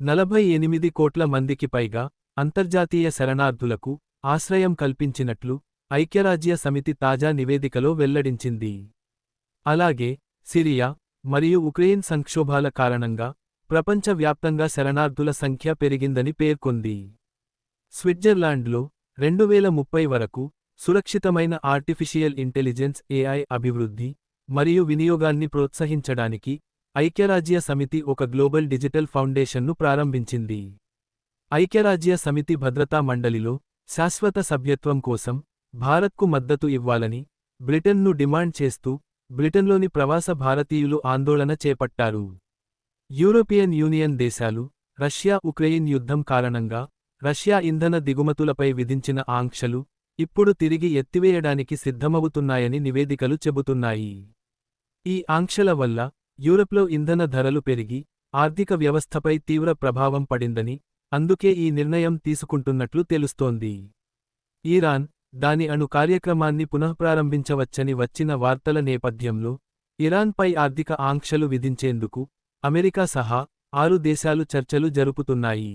నలభై ఎనిమిది కోట్ల మందికి పైగా అంతర్జాతీయ శరణార్థులకు ఆశ్రయం కల్పించినట్లు ఐక్యరాజ్య సమితి తాజా నివేదికలో వెల్లడించింది. అలాగే సిరియా మరియు ఉక్రెయిన్ సంక్షోభాల కారణంగా ప్రపంచవ్యాప్తంగా శరణార్థుల సంఖ్య పెరిగిందని పేర్కొంది. స్విట్జర్లాండ్లో రెండు వేల ముప్పై వరకు సురక్షితమైన ఆర్టిఫిషియల్ ఇంటెలిజెన్స్ ఏఐ అభివృద్ధి మరియు వినియోగాన్ని ప్రోత్సహించడానికి ఐక్యరాజ్య సమితి ఒక గ్లోబల్ డిజిటల్ ఫౌండేషన్ను ప్రారంభించింది. ఐక్యరాజ్య సమితి భద్రతా మండలిలో శాశ్వత సభ్యత్వం కోసం భారత్కు మద్దతు ఇవ్వాలని బ్రిటన్ను డిమాండ్ చేస్తూ బ్రిటన్లోని ప్రవాస భారతీయులు ఆందోళన చేపట్టారు. యూరోపియన్ యూనియన్ దేశాలు రష్యా ఉక్రెయిన్ యుద్ధం కారణంగా రష్యా ఇంధన దిగుమతులపై విధించిన ఆంక్షలు ఇప్పుడు తిరిగి ఎత్తివేయడానికి సిద్ధమవుతున్నాయని నివేదికలు చెబుతున్నాయి. ఈ ఆంక్షల వల్ల యూరప్లో ఇంధన ధరలు పెరిగి ఆర్థిక వ్యవస్థపై తీవ్ర ప్రభావం పడిందని అందుకే ఈ నిర్ణయం తీసుకుంటున్నట్లు తెలుస్తోంది. ఇరాన్ దాని అణు కార్యక్రమాన్ని పునఃప్రారంభించవచ్చని వచ్చిన వార్తల నేపథ్యంలో ఇరాన్పై ఆర్థిక ఆంక్షలు విధించేందుకు అమెరికా సహా ఆరు దేశాలు చర్చలు జరుపుతున్నాయి.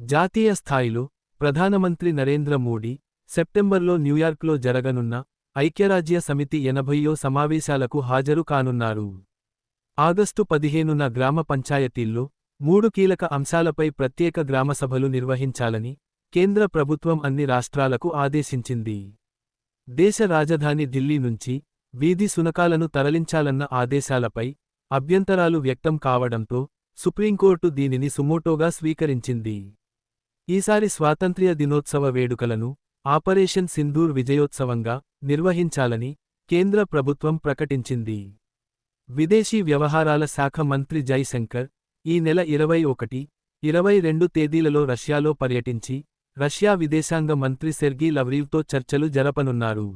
జాతీయ స్థాయిలో ప్రధానమంత్రి నరేంద్ర మోడీ సెప్టెంబర్లో న్యూయార్క్లో జరగనున్న ఐక్యరాజ్య సమితి ఎనభయ్యో సమావేశాలకు హాజరు కానున్నారు. ఆగస్టు పదిహేనున గ్రామ పంచాయతీల్లో మూడు కీలక అంశాలపై ప్రత్యేక గ్రామసభలు నిర్వహించాలని కేంద్ర ప్రభుత్వం అన్ని రాష్ట్రాలకు ఆదేశించింది. దేశ రాజధాని ఢిల్లీ నుంచి వీధి సునకాలను తరలించాలన్న ఆదేశాలపై అభ్యంతరాలు వ్యక్తం కావడంతో సుప్రీంకోర్టు దీనిని సుమోటోగా స్వీకరించింది. ఈసారి స్వాతంత్ర్య దినోత్సవ వేడుకలను ఆపరేషన్ సింధూర్ విజయోత్సవంగా నిర్వహించాలని కేంద్ర ప్రభుత్వం ప్రకటించింది. విదేశీ వ్యవహారాల శాఖ మంత్రి జైశంకర్ ఈ నెల ఇరవై ఒకటి ఇరవై రెండు తేదీలలో రష్యాలో పర్యటించి రష్యా విదేశాంగ మంత్రి సెర్గీ లవ్రీవ్తో చర్చలు జరపనున్నారు.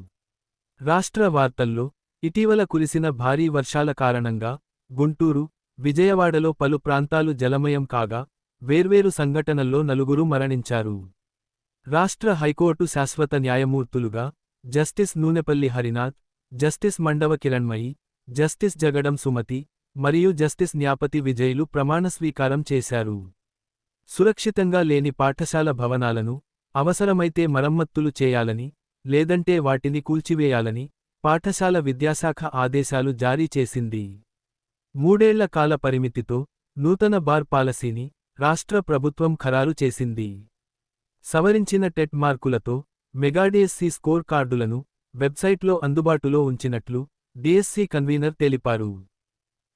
రాష్ట్ర వార్తల్లో ఇటీవల కురిసిన భారీ వర్షాల కారణంగా గుంటూరు విజయవాడలో పలు ప్రాంతాలు జలమయం కాగా వేర్వేరు సంఘటనల్లో నలుగురు మరణించారు. రాష్ట్ర హైకోర్టు శాశ్వత న్యాయమూర్తులుగా justice Nunepalli Harinath justice Mandava Kiranmayi justice Jagadam Sumathi మరియు జస్టిస్ న్యాపతి విజయ్లు ప్రమాణస్వీకారం చేశారు. సురక్షితంగా లేని పాఠశాల భవనాలను అవసరమైతే మరమ్మత్తులు చేయాలని లేదంటే వాటిని కూల్చివేయాలని పాఠశాల విద్యాశాఖ ఆదేశాలు జారీ చేసింది. మూడేళ్ళ కాల పరిమితితో నూతన బార్ పాలసీని రాష్ట్ర ప్రభుత్వం ఖరారు చేసింది. సవరించిన టెట్ మార్కులతో మెగాడిఎస్సీ స్కోర్ కార్డులను వెబ్సైట్లో అందుబాటులో ఉంచినట్లు డీఎస్సీ కన్వీనర్ తెలిపారు.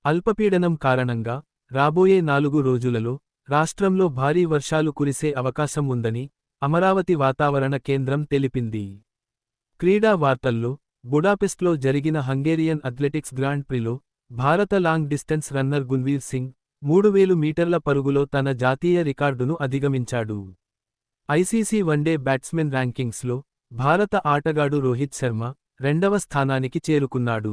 అల్పపీడనం కారణంగా రాబోయే నాలుగు రోజులలో రాష్ట్రంలో భారీ వర్షాలు కురిసే అవకాశం ఉందని అమరావతి వాతావరణ కేంద్రం తెలిపింది. క్రీడా వార్తల్లో బుడాపెస్ట్లో జరిగిన హంగేరియన్ అథ్లెటిక్స్ గ్రాండ్ ప్రిలో భారత long distance runner Gunveer Singh మూడు వేలు మీటర్ల పరుగులో తన జాతీయ రికార్డును అధిగమించాడు. ఐసీసీ వన్డే బ్యాట్స్మెన్ ర్యాంకింగ్స్లో భారత ఆటగాడు రోహిత్ శర్మ రెండవ స్థానానికి చేరుకున్నాడు.